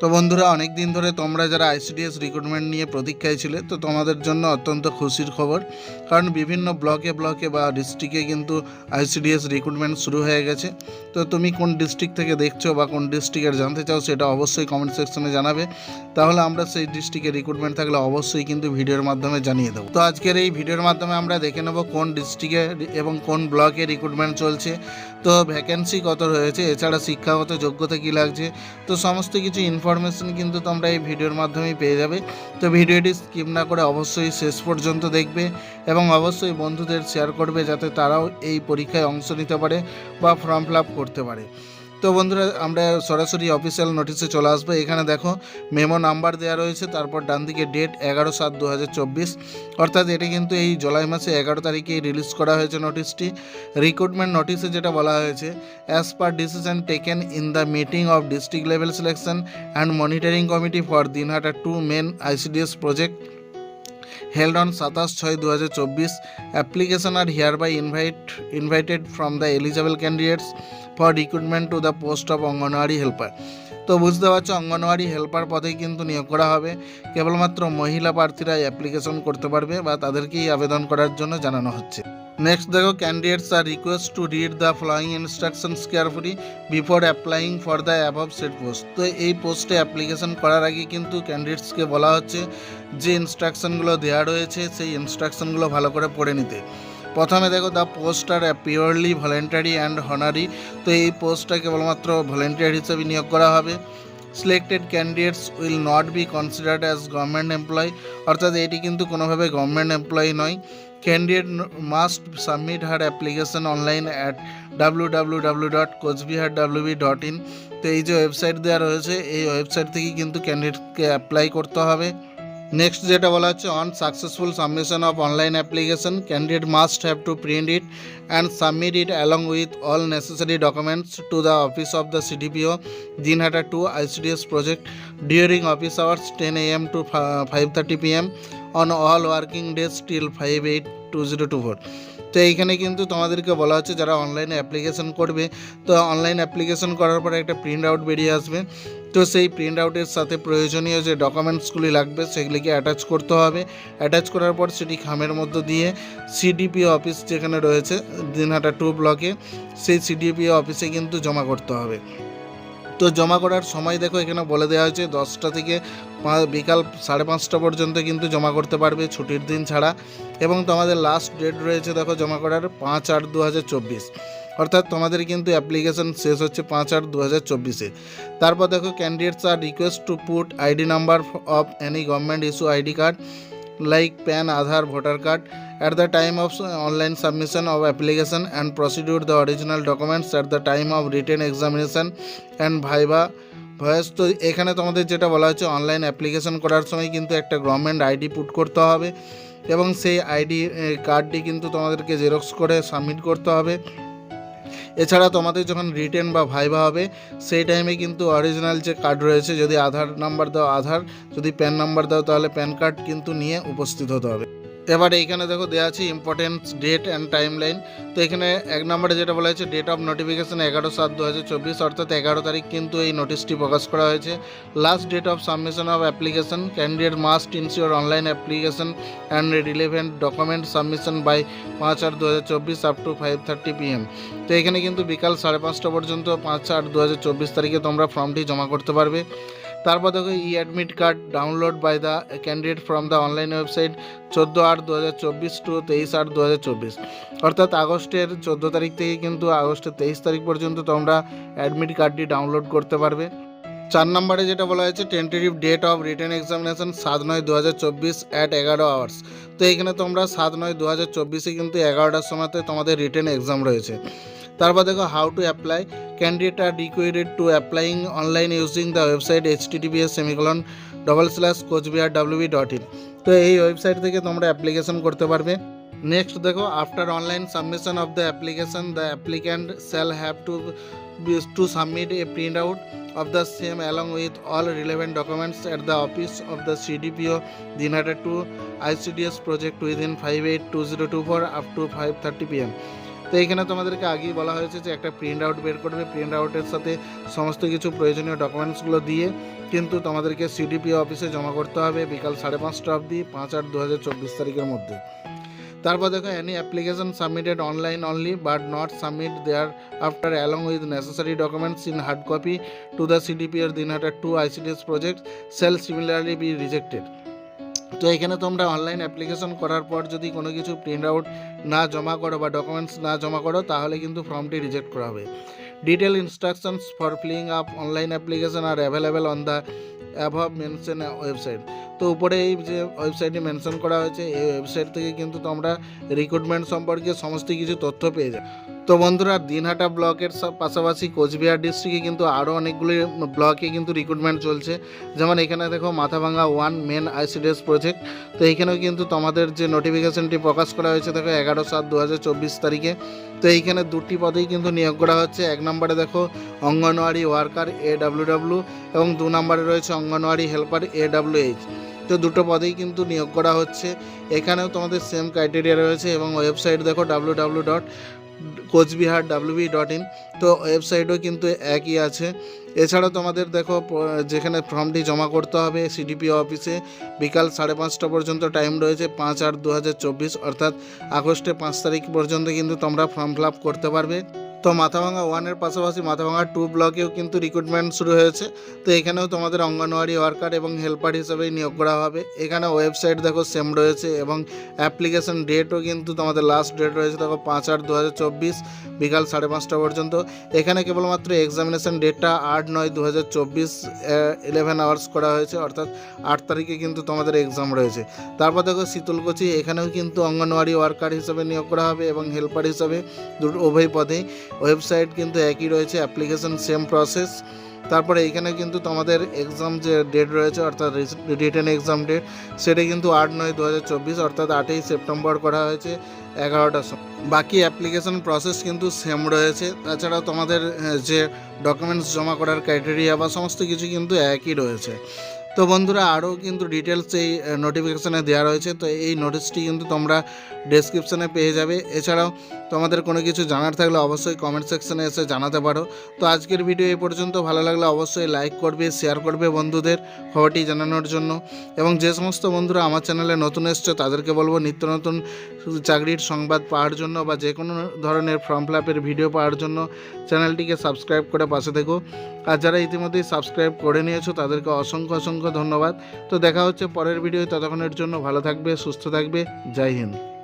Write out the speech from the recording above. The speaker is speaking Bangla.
তো বন্ধুরা অনেক দিন ধরে তোমরা যারা আইসিডিএস রিক্রুটমেন্ট নিয়ে প্রতীক্ষায় ছিলে, তো তোমাদের জন্য অত্যন্ত খুশির খবর। কারণ বিভিন্ন ব্লকে ব্লকে বা ডিস্ট্রিক্টে কিন্তু আইসিডিএস রিক্রুটমেন্ট শুরু হয়ে গেছে। তো তুমি কোন ডিস্ট্রিক্ট থেকে দেখছ বা কোন ডিস্ট্রিক্টের জানতে চাও, সেটা অবশ্যই কমেন্ট সেকশনে জানাবে। তাহলে আমরা সেই ডিস্ট্রিক্টে রিক্রুটমেন্ট থাকলে অবশ্যই কিন্তু ভিডিওর মাধ্যমে জানিয়ে দেবো। তো আজকের এই ভিডিওর মাধ্যমে আমরা দেখে নেব কোন ডিস্ট্রিক্টে এবং কোন ব্লকে রিক্রুটমেন্ট চলছে। তো ভ্যাকেন্সি কত রয়েছে? এছাড়া শিক্ষাগত যোগ্যতা কী লাগছে? তো সমস্ত কিছু ইনফরমেশন কিন্তু তোমরা এই ভিডিওর মাধ্যমেই পেয়ে যাবে। তো ভিডিওটি স্কিপ না করে অবশ্যই শেষ পর্যন্ত দেখবে এবং অবশ্যই বন্ধুদের শেয়ার করবে যাতে তারাও এই পরীক্ষায় অংশ নিতে পারে বা ফর্ম ফিল করতে পারে। তো বন্ধুরা, আমরা সরাসরি অফিসিয়াল নোটিশে চলে আসব। এখানে দেখো মেমো নাম্বার দেওয়া রয়েছে, তারপর ডান দিকে ডেট এগারো সাত দু অর্থাৎ এটা কিন্তু এই জুলাই মাসে এগারো তারিখে রিলিজ করা হয়েছে নোটিশটি রিক্রুটমেন্ট নোটিশে যেটা বলা হয়েছে as per decision taken in the meeting of district level selection and monitoring committee for Dinhata two main ICDS project held on সাতাশ ছয় দু হাজার চব্বিশ। Application are hereby invite invited from the eligible candidates for recruitment to the post of Anganwadi helper তো বুঝতে পারছ অঙ্গনওয়াড়ি হেল্পার পদেই কিন্তু নিয়োগ করা হবে। কেবলমাত্র মহিলা প্রার্থীরা অ্যাপ্লিকেশন করতে পারবে বা তাদেরকেই আবেদন করার জন্য জানানো হচ্ছে। নেক্সট দেখো candidates are request to read the following instructions carefully before applying for the above said post তো এই পোস্টে অ্যাপ্লিকেশন করার আগে কিন্তু ক্যান্ডিডেটসকে বলা হচ্ছে, যে ইনস্ট্রাকশনগুলো দেওয়া রয়েছে, সেই ইনস্ট্রাকশনগুলো ভালো করে পড়ে নিতে। প্রথমে দেখো the post are purely voluntary and honorary তো এই পোস্টটা কেবলমাত্র ভলেন্টিয়ার হিসেবে নিয়োগ করা হবে। Selected candidates will not be considered as government employ অর্থাৎ এটি কিন্তু কোনোভাবে গভর্নমেন্ট এমপ্লয়ি নয়। Candidate must submit her application online at W W W dot Coochbehar WB dot in তো এই যে ওয়েবসাইট দেওয়া রয়েছে, এই ওয়েবসাইট থেকেই কিন্তু ক্যান্ডিডেটকে অ্যাপ্লাই করতে হবে। নেক্সট যেটা বলা হচ্ছে on successful submission of online application candidate must have to print it and submit it along with all necessary documents to the office of the CDPO Dinhata two ICDS project during office hours ten A M to five thirty P M on all working days till five eight two zero two four তো এইখানে কিন্তু তোমাদেরকে বলা হচ্ছে যারা অনলাইনে অ্যাপ্লিকেশন করবে, তো অনলাইন অ্যাপ্লিকেশন করার পরে একটা প্রিন্ট আউট বেরিয়ে আসবে। তো সেই প্রিন্ট আউটের সাথে প্রয়োজনীয় যে ডকুমেন্টসগুলি লাগবে, সেগুলিকে অ্যাটাচ করতে হবে। অ্যাটাচ করার পর সেটি খামের মধ্যে দিয়ে সিডিপি অফিস যেখানে রয়েছে, দিনহাটা টু ব্লকে সেই সিডিপি অফিসে কিন্তু জমা করতে হবে। তো জমা করার সময় দেখো এখানে বলে দেওয়া হয়েছে দশটা থেকে বিকাল সাড়ে পাঁচটা পর্যন্ত কিন্তু জমা করতে পারবে ছুটির দিন ছাড়া। এবং তোমাদের লাস্ট ডেট রয়েছে দেখো জমা করার পাঁচ আট দু হাজার চব্বিশ। অর্থাৎ তোমাদের কিন্তু অ্যাপ্লিকেশন শেষ হচ্ছে পাঁচ আট দু হাজার চব্বিশে। তারপর দেখো candidates are request to put ID number of any government issue ID card like PAN Aadhaar voter card at the time of online submission of application and procedure, the original documents at the time of written examination and viva voce তো এখানে তোমাদের যেটা বলা হচ্ছে অনলাইন অ্যাপ্লিকেশন করার সময় কিন্তু একটা গভর্নমেন্ট আইডি পুট করতে হবে এবং সেই আইডি কার্ডটি কিন্তু তোমাদেরকে জেরক্স করে সাবমিট করতে হবে। এছাড়া তোমাদের যখন রিটেন বা ভাইবা হবে, সেই টাইমে কিন্তু অরিজিনাল যে কার্ড রয়েছে, যদি আধার নাম্বার দাও আধার, যদি প্যান নাম্বার দাও, তাহলে প্যান কার্ড কিন্তু নিয়ে উপস্থিত হতে হবে। এবার এইখানে দেখো দেওয়া আছে important date and timeline তো এখানে এক নম্বরে যেটা বলা হয়েছে ডেট অফ নোটিফিকেশন এগারো সাত দু হাজার চব্বিশ, অর্থাৎ এগারো তারিখ কিন্তু এই নোটিশটি প্রকাশ করা হয়েছে। Last date of submission of application candidate must ensure online application and relevant document submission by পাঁচ আট দু হাজার চব্বিশ up to five thirty PM তো এখানে কিন্তু বিকাল সাড়ে পাঁচটা পর্যন্ত পাঁচ আট দু হাজার চব্বিশ তারিখে তোমরা ফর্মটি জমা করতে পারবে। তারপর দেখো E admit card download by the candidate from the online website চোদ্দ আট দু হাজার চব্বিশ টু তেইশ আট দু হাজার চব্বিশ। অর্থাৎ আগস্টের চোদ্দ তারিখ থেকে কিন্তু আগস্টের তেইশ তারিখ পর্যন্ত তোমরা অ্যাডমিট কার্ডটি ডাউনলোড করতে পারবে। চার নম্বরে যেটা বলা হয়েছে tentative date of written examination সাত নয় দু হাজার চব্বিশ অ্যাট এগারো আওয়ার্স তো এখানে তোমরা সাত নয় দু হাজার চব্বিশে কিন্তু এগারোটার সময়তে তোমাদের রিটেন এক্সাম রয়েছে। তারপর দেখো how to apply are required to applying online using the website H TTPS semicolon double slash Coochbehar WB dot in তো এই ওয়েবসাইট থেকে তোমরা অ্যাপ্লিকেশন করতে পারবে। নেক্সট দেখো after online submission of the application the applicant shall have to to submit a print out of the same along with all of the same along with all relevant documents at the office of the CDPO Dinata 2 ICDS project within 582024 up to 5:30 pm তো এখানে তোমাদেরকে আগেই বলা হয়েছে যে একটা প্রিন্ট আউট বের করবে। প্রিন্ট আউটের সাথে সমস্ত কিছু প্রয়োজনীয় ডকুমেন্টসগুলো দিয়ে কিন্তু তোমাদেরকে সিডিপি অফিসে জমা করতে হবে বিকাল সাড়ে পাঁচটা অবধি পাঁচ আট দু তারিখের মধ্যে। তারপর দেখো any application submitted online only but not submit thereafter along with necessary documents in hard copy to the CDP এর Dinhata two ICDS project shall similarly be rejected তো এখানে তোমরা অনলাইন অ্যাপ্লিকেশন করার পর যদি কোনো কিছু প্রিন্ট আউট না জমা করো বা ডকুমেন্টস না জমা করো, তাহলে কিন্তু ফর্মটি রিজেক্ট করা হবে। Detail instructions for filling up online application are available on the above mentioned website তো উপরে এই যে ওয়েবসাইটটি মেনশন করা হয়েছে, এই ওয়েবসাইট থেকে কিন্তু তোমরা রিক্রুটমেন্ট সম্পর্কে সমস্ত কিছু তথ্য পেয়ে যাবে। তো বন্ধুরা, দিনহাটা ব্লকের পাশাপাশি কোচবিহার ডিস্ট্রিক্টে কিন্তু আরও অনেকগুলি ব্লকে কিন্তু রিক্রুটমেন্ট চলছে। যেমন এখানে দেখো Mathabhanga one main ICDS project তো এইখানেও কিন্তু তোমাদের যে নোটিফিকেশনটি প্রকাশ করা হয়েছে, দেখো এগারো সাত দু তারিখে, তো এইখানে দুটি পদেই কিন্তু নিয়োগ করা হচ্ছে। এক নম্বরে দেখো Anganwadi worker A W W এবং দু নম্বরে রয়েছে Anganwadi helper A W H তো দুটো পদেই কিন্তু নিয়োগ করা হচ্ছে। এখানেও তোমাদের সেম ক্রাইটেরিয়া রয়েছে এবং ওয়েবসাইট দেখো W W dot Coochbehar WB dot in তো ওয়েবসাইটও কিন্তু একই আছে। এছাড়া তোমাদের দেখো যেখানে ফর্মটি জমা করতে হবে সিডিপি অফিসে বিকাল সাড়ে পাঁচটা পর্যন্ত টাইম রয়েছে, পাঁচ আট দু অর্থাৎ আগস্টে পাঁচ তারিখ পর্যন্ত কিন্তু তোমরা ফর্ম ফিল করতে পারবে। তো মাথাভাঙা ওয়ানের পাশাপাশি মাথাভাঙা টু ব্লকেও কিন্তু রিক্রুটমেন্ট শুরু হয়েছে। তো এখানেও তোমাদের অঙ্গনওয়াড়ি ওয়ার্কার এবং হেল্পার হিসেবেই নিয়োগ করা হবে। এখানে ওয়েবসাইট দেখো সেম রয়েছে এবং অ্যাপ্লিকেশন ডেটও কিন্তু তোমাদের লাস্ট ডেট রয়েছে দেখো পাঁচ আট দু বিকাল সাড়ে পাঁচটা পর্যন্ত। এখানে কেবলমাত্র এক্সামিনেশন ডেটটা আট নয় দু হাজার চব্বিশ ইলেভেন আওয়ার্স করা হয়েছে, অর্থাৎ আট তারিখে কিন্তু তোমাদের এক্সাম রয়েছে। তারপর দেখো শীতলকুচি, এখানেও কিন্তু অঙ্গনওয়াড়ি ওয়ার্কার হিসেবে নিয়োগ করা হবে এবং হেল্পার হিসেবে দুটো উভয় পদেই। ওয়েবসাইট কিন্তু একই রয়েছে অ্যাপ্লিকেশন সেম প্রসেস তারপরে এইখানে কিন্তু তোমাদের এক্সাম যে ডেট রয়েছে, অর্থাৎ রিটেন এক্সাম ডেট সেটা কিন্তু আট নয় দু অর্থাৎ আটই সেপ্টেম্বর করা হয়েছে এগারোটার সময়। বাকি অ্যাপ্লিকেশন প্রসেস কিন্তু সেম রয়েছে। তাছাড়া তোমাদের যে ডকুমেন্টস জমা করার ক্রাইটেরিয়া বা সমস্ত কিছু কিন্তু একই রয়েছে। তো বন্ধুরা, আরও কিন্তু ডিটেলস এই নোটিফিকেশানে দেওয়া রয়েছে। তো এই নোটিশটি কিন্তু তোমরা ডেসক্রিপশানে পেয়ে যাবে। এছাড়াও তোমাদের কোনো কিছু জানার থাকলে অবশ্যই কমেন্ট সেকশানে এসে জানাতে পারো। তো আজকের ভিডিও এই পর্যন্ত। ভালো লাগলে অবশ্যই লাইক করবে শেয়ার করবে বন্ধুদের খবরটি জানানোর জন্য। এবং যে সমস্ত বন্ধুরা আমার চ্যানেলে নতুন এসছে, তাদেরকে বলব, নিত্য নতুন চাকরির সংবাদ পাওয়ার জন্য বা যে কোনো ধরনের ফর্ম ফিল আপের ভিডিও পাওয়ার জন্য চ্যানেলটিকে সাবস্ক্রাইব করে পাশে থেকো। আর যারা ইতিমধ্যেই সাবস্ক্রাইব করে নিয়েছো, তাদেরকে অসংখ্য অসংখ্য ধন্যবাদ। তো দেখা হচ্ছে পরের ভিডিও ততক্ষণের জন্য ভালো থাকবে সুস্থ থাকবে। জয় হিন্দ।